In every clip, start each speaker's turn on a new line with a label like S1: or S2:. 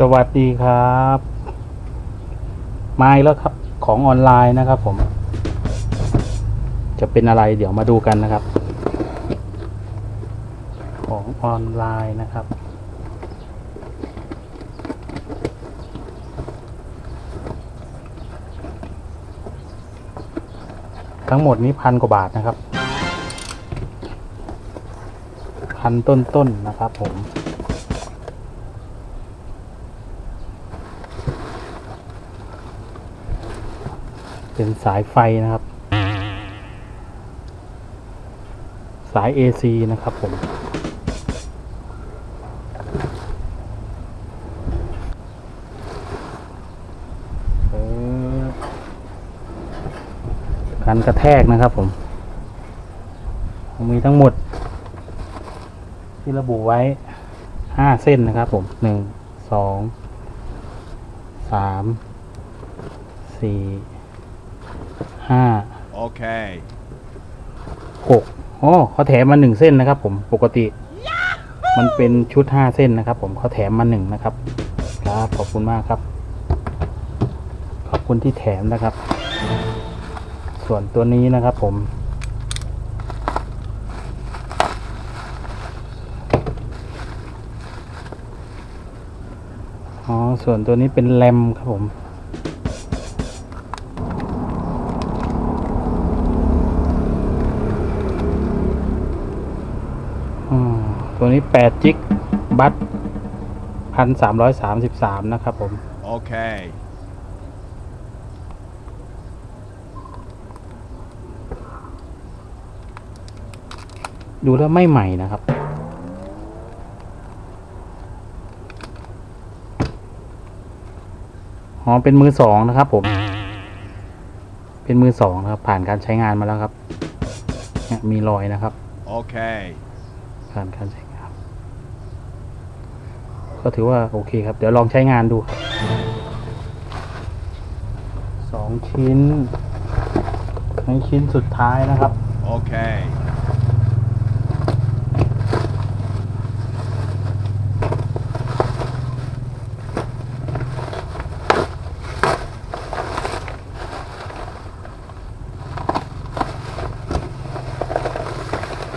S1: สวัสดีครับมาอีกแล้วครับของออนไลน์นะครับผม จะเป็นอะไรเดี๋ยวมาดูกันนะครับ ของออนไลน์นะครับ ทั้งหมดนี้พันกว่าบาทนะครับ พันต้นๆนนะครับผม เป็นสายไฟนะครับ สาย AC นะครับผม การกระแทกนะครับผม มีทั้งหมด ที่ระบุไว้ห้าเส้นนะครับผมหนึ่งสองสามสี่ ห้า
S2: Okay.
S1: หกอ๋อเขาแถมมาหนึ่งเส้นนะครับ ผมปกติ มันเป็นชุดห้าเส้นนะครับ ผมเขาแถมมาหนึ่งนะครับ ครับขอบคุณมากครับ ขอบคุณที่แถมนะครับ ส่วนตัวนี้นะครับ ผม อ๋อส่วนตัวนี้เป็นแรมครับผม อืมตัว นี้แปดจิกบัตพันสามร้อยสามสิบสามนะครับผม
S2: Okay.
S1: ดูแล้วไม่ใหม่นะครับ อ๋อ เป็นมือสองนะครับผม เป็นมือสองนะครับ ผ่านการใช้งานมาแล้วครับเนี่ยมีรอยนะครับ
S2: Okay.
S1: ผ่านการใช้งาน ก็ถือว่าโอเคครับ เดี๋ยวลองใช้งานดูครับสองชิ้นในชิ้นสุดท้ายนะครับ
S2: Okay.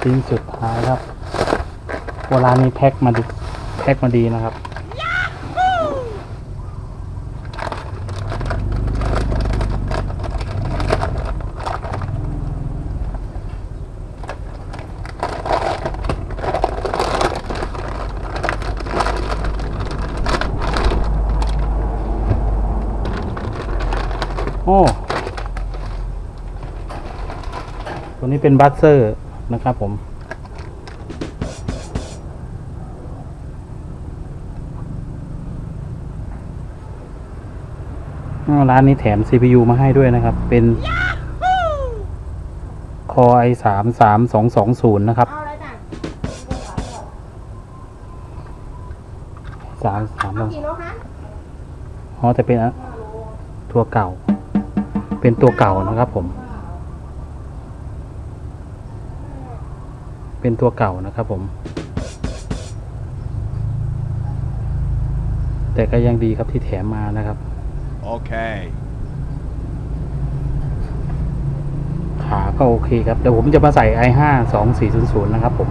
S1: ชิ้นสุดท้ายครับเวลานี้แพ็คมาดีแพ็คมาดีนะครับโอ้ตัวนี้เป็นบัสเซอร์นะครับผม ร้านนี้แถม CPU มาให้ด้วยนะครับ เป็น Core i สามสามสองสองศูนย์นะครับ
S3: เอาเลยจ้ะ
S1: สามสาม
S3: เอากี่โลคะ
S1: อ๋อแต่เป็นอะตัวเก่า เป็นตัวเก่านะครับผม เป็นตัวเก่านะครับผม แต่ก็ยังดีครับที่แถมมานะครับ
S2: Okay.
S1: ขาก็โอเคครับ เดี๋ยวผมจะมาใส่ i ห้าสองสี่ศูนย์ศูนย์นะครับผม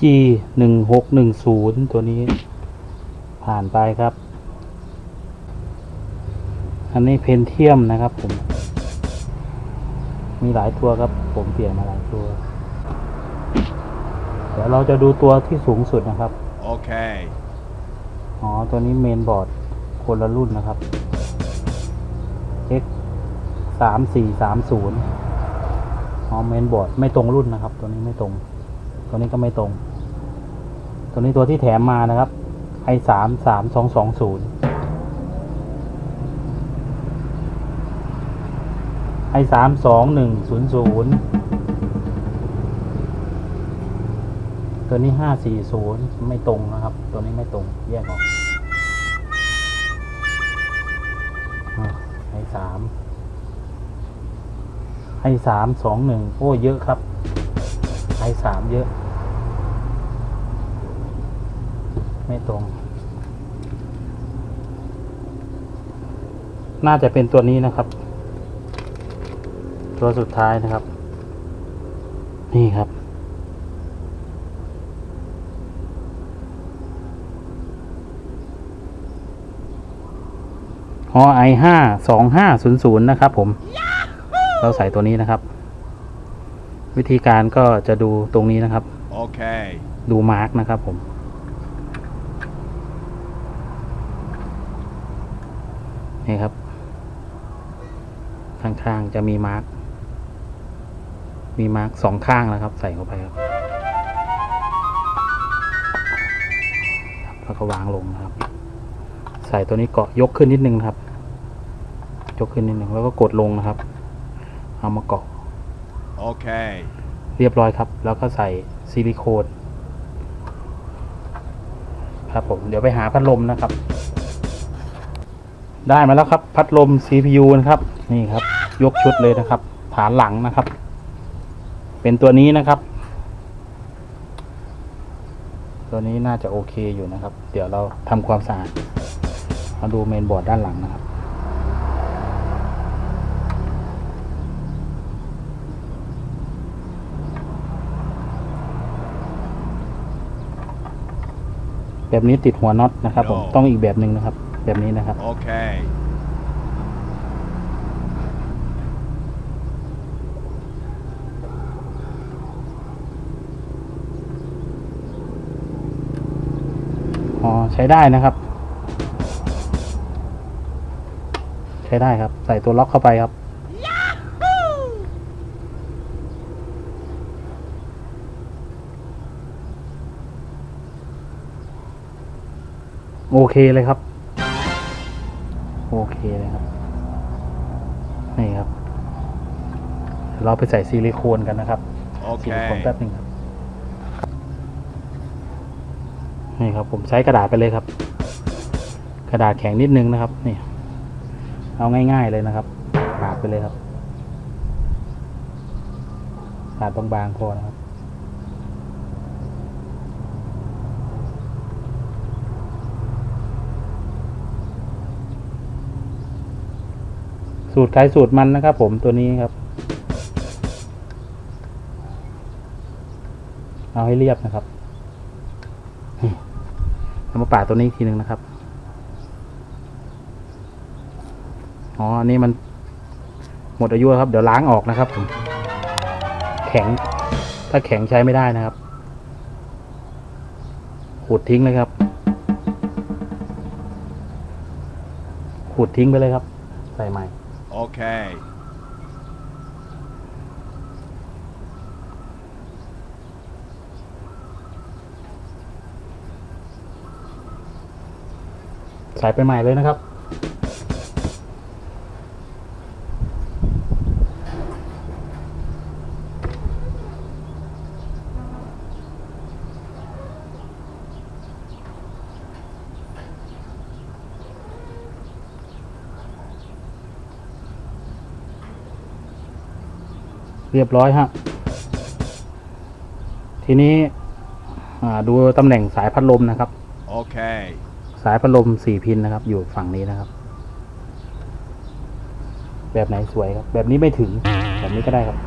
S1: G หนึ่งหกหนึ่งศูนย์ตัวนี้ผ่านไปครับ อันนี้เพนเทียมนะครับผม มีหลายตัวครับ ผมเปลี่ยนมาหลายตัว เดี๋ยวเราจะดูตัวที่สูงสุดนะครับ
S2: Okay.
S1: อ๋อ ตัวนี้เมนบอร์ดคนละรุ่นนะครับ X สามสี่สามศูนย์อ๋อเมนบอร์ดไม่ตรงรุ่นนะครับ ตัวนี้ไม่ตรง ตัวนี้ก็ไม่ตรง ตัวนี้ตัวที่แถมมานะครับ i สามสามสองสองศูนย์ i สามสองหนึ่งศูนย์ศูนย์ตัวนี้ห้าสี่ศูนย์ไม่ตรงนะครับ ตัวนี้ไม่ตรงแยกออกไอสามไอสามสองหนึ่งโอ้เยอะครับไอสามเยอะ ไม่ตรง น่าจะเป็นตัวนี้นะครับ ตัวสุดท้ายนะครับ นี่ครับ ฮอไอห้าสองห้าศูนย์ศูนย์นะครับผม เราใส่ตัวนี้นะครับ วิธีการก็จะดูตรงนี้นะครับ
S2: Okay.
S1: ดูมาร์กนะครับผมนี่ครับ ข้างๆ จะมีมาร์ก มีมาร์กสองข้างนะครับ ใส่เข้าไปครับครับแล้วก็วางลงนะครับ ใส่ตัวนี้เกาะยกขึ้นนิดนึงนะครับ ยกขึ้นนิดนึงแล้วก็กดลงนะครับ เอามาเกาะ
S2: Okay.
S1: เรียบร้อยครับ แล้วก็ใส่ซิลิโคนครับผมเดี๋ยวไปหาพัดลมนะครับ ได้มาแล้วครับ พัดลม CPU นะครับ นี่ครับ ยกชุดเลยนะครับ ฐานหลังนะครับ เป็นตัวนี้นะครับ ตัวนี้น่าจะโอเคอยู่นะครับ เดี๋ยวเราทำความสะอาดมาดูเมนบอร์ดด้านหลังนะครับ แบบนี้ติดหัวน็อตนะครับผม
S2: อ๋อ
S1: ต้องอีกแบบหนึ่งนะครับ แบบนี้นะครับ
S2: Okay.
S1: อ๋ อใช้ได้นะครับ ใช้ได้ครับ ใส่ตัวล็อกเข้าไปครับโอเคเลยครับ โอเคเลยครับ นี่ครับเดี๋ยวเราไปใส่ซิลิโคนกันนะครับ ซิลิโคน
S2: Okay.
S1: แป๊บหนึงครับ นี่ครับผมใช้กระดาษไปเลยครับ กระดาษแข็งนิดนึงนะครับนี่เอาง่ายๆเลยนะครับปาดไปเลยครับปาดบางๆพอนะครับสูตรใครสูตรมันนะครับผมตัวนี้ครับ เอาให้เรียบนะครับ เอามาปาตัวนี้อีกทีหนึ่งนะครับ อ๋อ อันนี้มันหมดอายุครับ เดี๋ยวล้างออกนะครับผมแข็ง ถ้าแข็งใช้ไม่ได้นะครับขูดทิ้งเลยครับขูดทิ้งไปเลยครับ ใส่ใหม่
S2: Okay.
S1: ใส่ไปใหม่เลยนะครับ เรียบร้อยฮะทีนี้ดูตำแหน่งสายพัดลมนะครับ
S2: Okay.
S1: สายพัดลมสี่พินนะครับ อยู่ฝั่งนี้นะครับ แบบไหนสวยครับ แบบนี้ไม่ถึง แบบนี้ก็ได้ครับ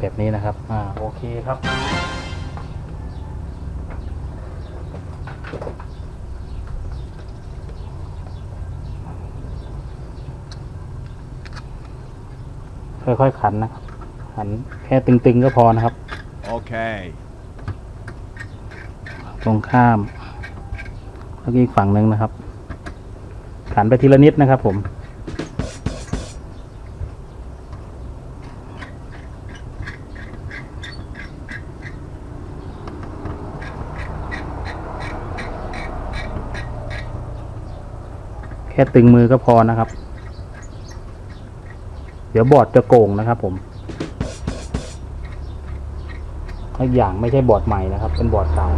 S1: แบบนี้นะครับ อ่า โอเคครับค่อยๆขันนะครับขันแค่ตึงๆก็พอนะครับ
S2: Okay.
S1: ตรงข้ามแล้วก็อีกฝั่งหนึ่งนะครับขันไปทีละนิดนะครับผมแค่ตึงมือก็พอนะครับ เดี๋ยวบอร์ดจะโก่งนะครับผม แลกอย่างไม่ใช่บอร์ดใหม่นะครับ เป็นบอร์ดเก่า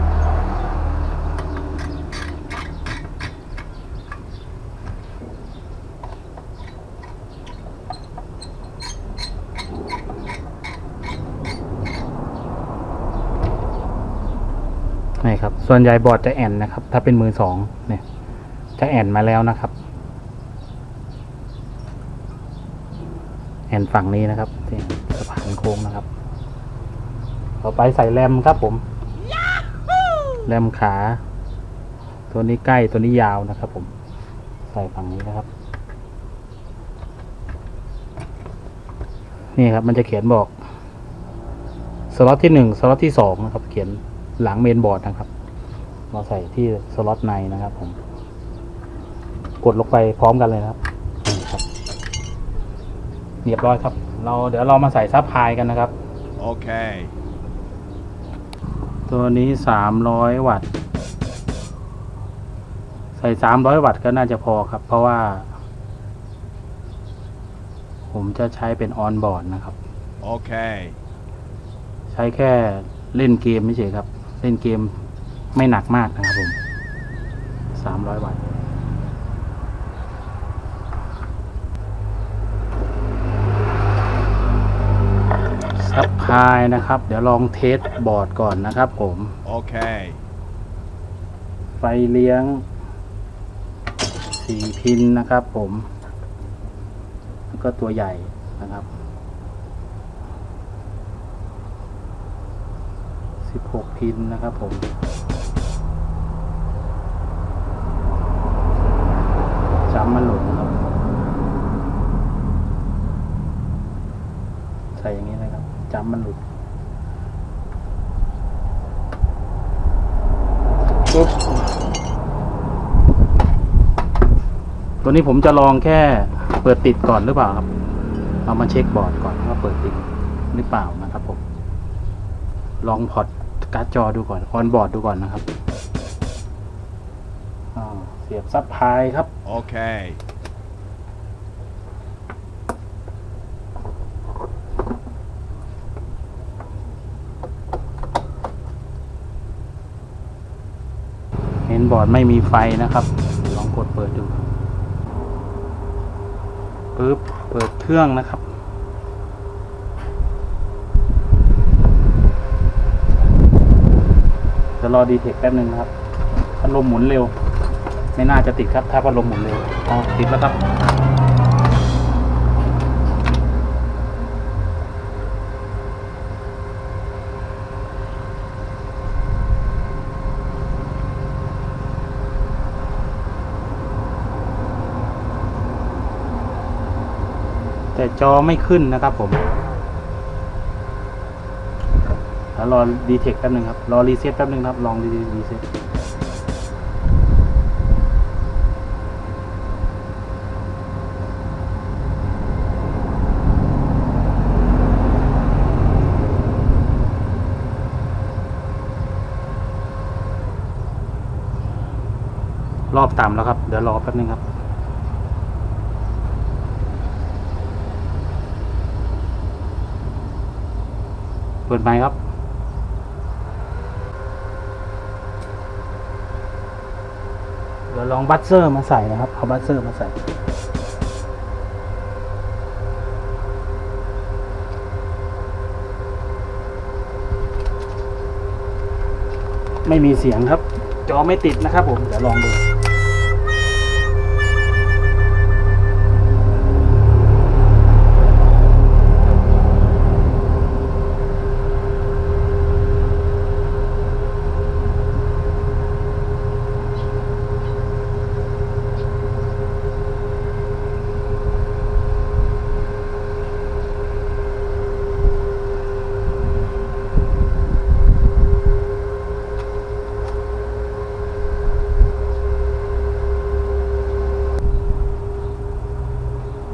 S1: นี่ครับ ส่วนใหญ่บอร์ดจะแอนนะครับ ถ้าเป็นมือสองเนี่ย จะแอนมาแล้วนะครับ แอนฝั่งนี้นะครับสะพานโค้งนะครับ ต่อไปใส่แรมครับผมแรมขา ตัวนี้ใกล้ตัวนี้ยาวนะครับผม ใส่ฝั่งนี้นะครับ นี่ครับมันจะเขียนบอกสล็อตที่หนึ่งสล็อตที่สองนะครับ เขียนหลังเมนบอร์ดนะครับ เราใส่ที่สล็อตในนะครับผม กดลงไปพร้อมกันเลยนะครับนี่ครับเรียบร้อยครับ เราเดี๋ยวเรามาใส่ซับไพลายกันนะครับ
S2: Okay.
S1: ตัวนี้สามร้อยวัตต์ ใส่สามร้อยวัตต์ก็น่าจะพอครับ เพราะว่า ผมจะใช้เป็นออนบอร์ดนะครับ
S2: Okay.
S1: ใช้แค่เล่นเกมไม่เฉยครับ เล่นเกมไม่หนักมากนะครับผมสามร้อยวัตต์ ซับพลายนะครับ เดี๋ยวลองเทสบอร์ดก่อนนะครับผม
S2: Okay.
S1: ไฟเลี้ยงสี่พินนะครับผมแล้วก็ตัวใหญ่นะครับสิบหกพินนะครับผม จำมันหลุดนะครับ ใส่อย่างนี้นะครับจำ มันหลุดปุ๊บตัวนี้ผมจะลองแค่เปิดติดก่อนหรือเปล่าครับ เอามาเช็คบอร์ดก่อนว่าเปิดติดหรือเปล่านะครับผม ลองพอร์ตการ์ดจอดูก่อนออนบอร์ดดูก่อนนะครับอ่าเสียบซับพลายครับ
S2: Okay.
S1: เห็น บอร์ดไม่มีไฟนะครับ ลองกดเปิดดูปึ๊บเปิดเครื่องนะครับ จะรอดีเทคแป๊บหนึ่งนะครับพัดลมหมุนเร็ว ไม่น่าจะติดครับ ถ้าพัดลมหมุนเร็วอ๋อติดแล้วครับ แต่จอไม่ขึ้นนะครับผมแล้วรอดีเทคแป๊บนึงครับ รอรีเซ็ตแป๊บนึงครับ ลองรีเซ็ตรอบต่ำแล้วครับ เดี๋ยวรอแป๊บนึงครับ ปิดไมค์ครับ เดี๋ยวลองบัตเซอร์มาใส่นะครับ เอาบัตเซอร์มาใส่ไม่มีเสียงครับ จอไม่ติดนะครับผม เดี๋ยวลองดู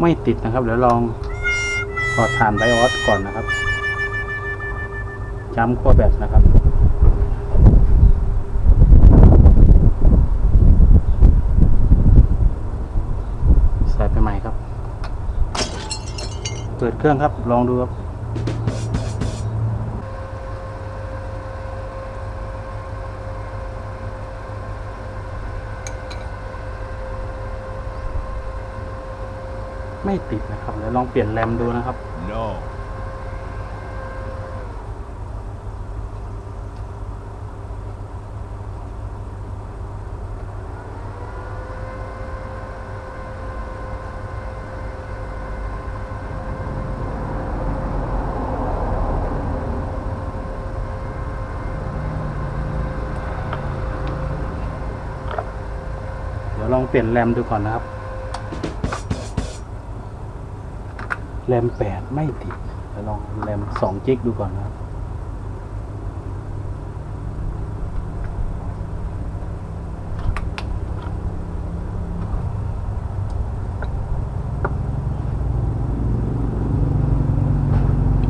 S1: ไม่ติดนะครับ เดี๋ยวลองถอดฐานไบออสก่อนนะครับจ้ำขั้วแบตนะครับใส่ไปใหม่ครับ เปิดเครื่องครับ ลองดูครับ ไม่ติดนะครับเดี๋ยวลองเปลี่ยนแรมดูนะครับ
S2: no.
S1: ลองเปลี่ยนแรมดูก่อนนะครับ แรมแปดไม่ติดเดี๋ยวลองแรมสองจิกดูก่อนนะครับ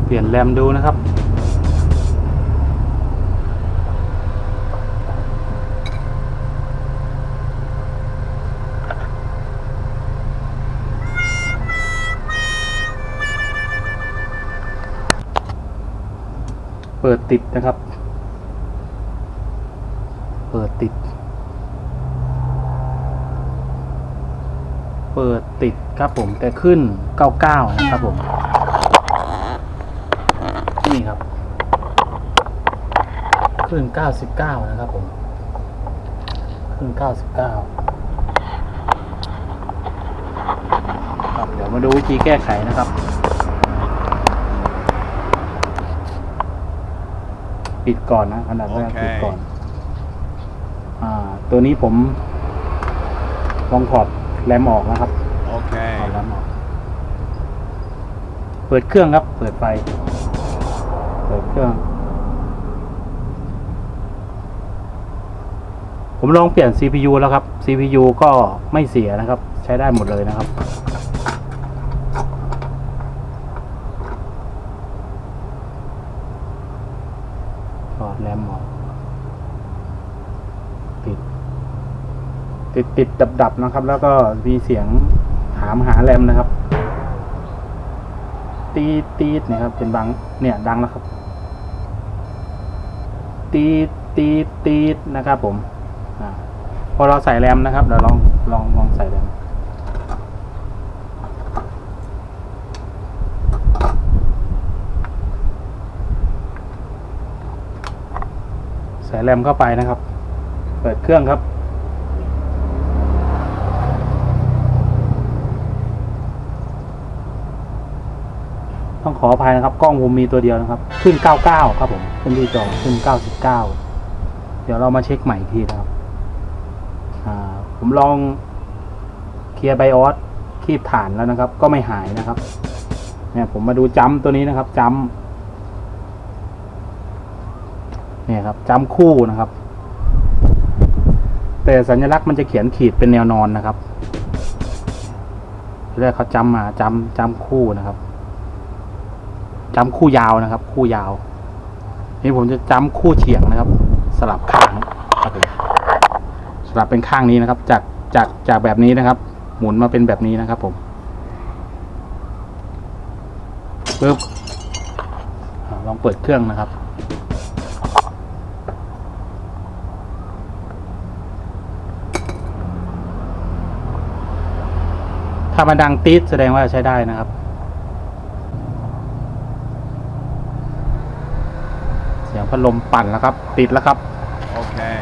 S1: เปลี่ยนแรมดูนะครับ ปิดติดนะครับ เปิดติด เปิดติดครับผมแต่ขึ้น 99 นะครับผม นี่ครับ ขึ้น 99 นะครับผม ขึ้น 99ครับเดี๋ยวมาดูวิธีแก้ไขนะครับ ปิดก่อนนะอันดับแรก
S2: โอเค
S1: ปิดก่อน อ่า ตัวนี้ผมลองถอดแรมออกนะครับถอดแร
S2: Okay.
S1: มออก เปิดเครื่องครับ เปิดไฟ เปิดเครื่อง ผมลองเปลี่ยน CPU แล้วครับ CPU ก็ไม่เสียนะครับ ใช้ได้หมดเลยนะครับ ถอดแรมออก ปิด ติดติดดับดับๆนะครับ แล้วก็มีเสียงถามหาแรมนะครับ ตีตีดเนี่ยครับ เป็นบางเนี่ยดังแล้วครับ ตีตีตีดนะครับผมอพอเราใส่แรมนะครับเดี๋ยวลองลองลองใส่แรมใส่แรมเข้าไปนะครับ เปิดเครื่องครับ ต้อง ขออภัยนะครับ กล้องผมมีตัวเดียวนะครับ ขึ้น 99 ครับผม ขึ้นที่จอขึ้น 99 เดี๋ยวเรามาเช็คใหม่อีกทีนะครับผมลองเคลียร์ไบออสคีบฐานแล้วนะครับ ก็ไม่หายนะครับเนี่ยผมมาดูจัมตัวนี้นะครับจัมเนี่ยครับจัมคู่นะครับ แต่สัญลักษณ์มันจะเขียนขีดเป็นแนวนอนนะครับทีแรกเขาจำมาจำจำคู่นะครับ จำคู่ยาวนะครับ คู่ยาว นี่ผมจะจำคู่เฉียงนะครับ สลับข้างครับผมสลับเป็นข้างนี้นะครับ จากจากจากแบบนี้นะครับ หมุนมาเป็นแบบนี้นะครับ ผมปึ๊บอ่าลองเปิดเครื่องนะครับถ้ามันดังตีดแสดงว่าใช้ได้นะครับ เสียง พัดลมปั่นแล้วครับ ติดแล้วครับ
S2: Okay.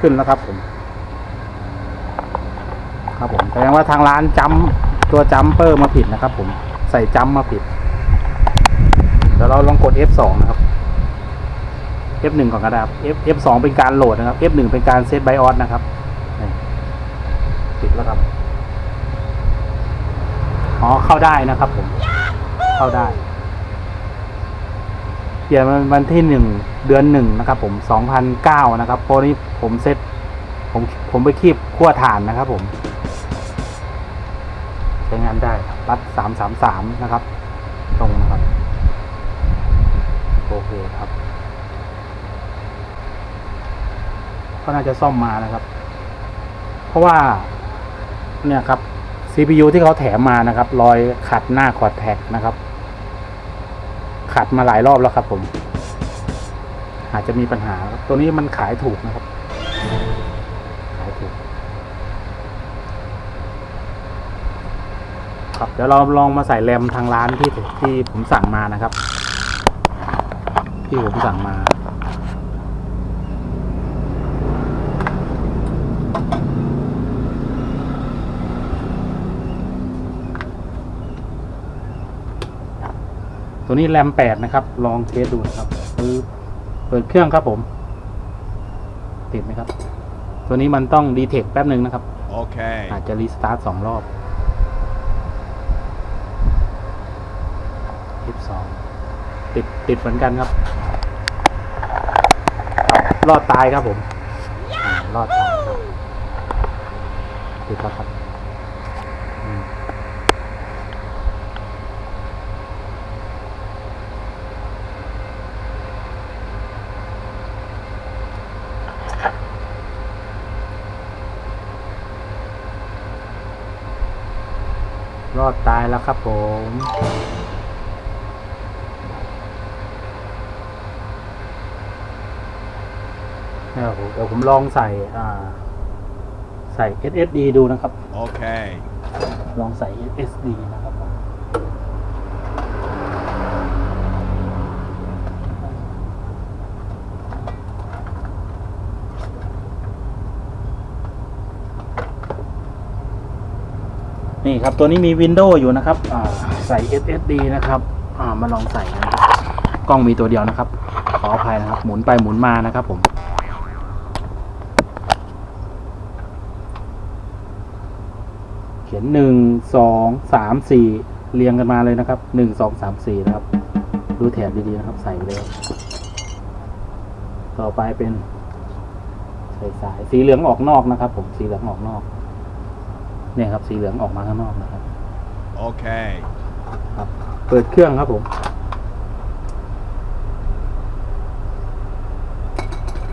S1: ขึ้นแล้วครับผม ครับผมแสดงว่าทางร้านจัมป์ตัวจัมเปอร์มาผิดนะครับ ผมใส่จัมป์มาผิดเดี๋ยวเราลองกด F2 นะครับ F1 ก่อนก็ได้ครับ F F2 เป็นการโหลดนะครับ F1 เป็นการเซตไบออสนะครับนี่ติดแล้วครับ อ๋อ เข้าได้นะครับผม เข้าได้ เขียนวันที่หนึ่งเดือนหนึ่งนะครับ ผมสองพันเก้านะครับเพราะนี้ผมเซ็ตผมผมไปคีบขั้วฐานนะครับ ผม ใช้งานได้รับรัดสามสามสามนะครับ ตรงนะครับ โอเคครับ ก็น่าจะซ่อมมานะครับ เพราะว่า เนี่ยครับ CPU ที่เขาแถมมานะครับ รอยขัดหน้าคอดแท็กนะครับ ขัดมาหลายรอบแล้วครับ ผม อาจจะมีปัญหาตัวนี้มันขายถูกนะครับ ขายถูก ครับเดี๋ยวเราลองมาใส่แรมทางร้านที่ที่ผมสั่งมานะครับ ที่ผมสั่งมา ตัวนี้แรมแปดนะครับ ลองเทสดูนะครับปึ๊บเปิดเครื่องครับผม ติดไหมครับ ตัวนี้มันต้องดีเทคแป๊บหนึ่งนะครับ
S2: Okay.
S1: อาจจะรีสตาร์ทสองรอบ F2 ติดติดเหมือนกันครับครับรอดตายครับผมอ่ารอดตายครับติดแล้วครับอืม รอดตายแล้วครับผม เดี๋ยวผมเดี๋ยวผมลองใส่อ่าใส่ SSD ดูนะครับ
S2: Okay.
S1: ลองใส่ SSD นะครับผมนี่ครับตัวนี้มี Windows อยู่นะครับอ่าใส่ SSD นะครับมาลองใส่นะครับกล้องมีตัวเดียวนะครับ ขออภัยนะครับ หมุนไปหมุนมานะครับผมเขียนหนึ่งสองสามสี่เรียงกันมาเลยนะครับหนึ่งสองสามสี่นะครับ ดูแถบดีๆนะครับ ใส่ไปเลยต่อไปเป็นใส่สายสีเหลืองออกนอกนะครับ ผมสีเหลืองออกนอก เนี่ยครับสีเหลืองออกมาข้างนอกนะครับ
S2: Okay.
S1: ครับ เปิดเครื่องครับผม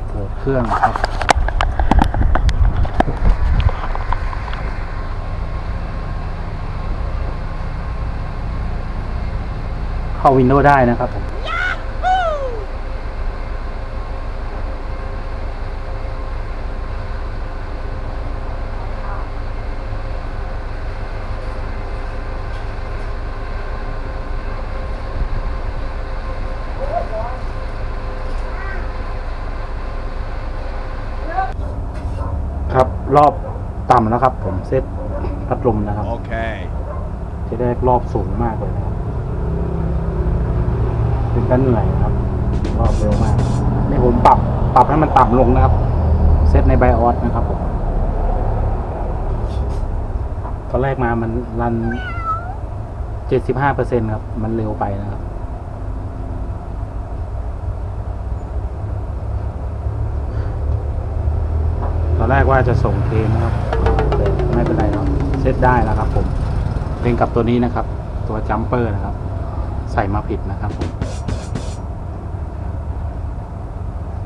S1: เปิดเครื่องครับ เข้าวินโดว์ได้นะครับผม ค รับรอบต่ำแล้วครับ ผมเซตพัดลมนะครับ
S2: Okay.
S1: จะได้รอบสูงมากเลยนะครับเป็นกันเหนื่อยนะครับ รอบเร็วมาก นี่ผมปรับปรับให้มันต่ำลงนะครับ เซตในไบออสนะครับผม ตอนแรกมามันรันเจ็ดสิบห้าเปอร์เซ็นครับ มันเร็วไปนะครับ อนแรกว่าจะส่งเกมนะครับไม่เป็นไรครับเซตได้แล้วครับผมเป็นกับตัวนี้นะครับ ตัวจัมเปอร์นะครับ ใส่มาผิดนะครับผม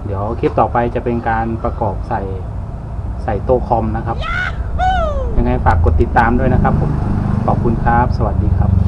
S1: เดี๋ยวคลิปต่อไปจะเป็นการประกอบใส่ใส่โต๊ะคอมนะครับ ยังไงฝากกดติดตามด้วยนะครับผมขอบคุณครับ สวัสดีครับ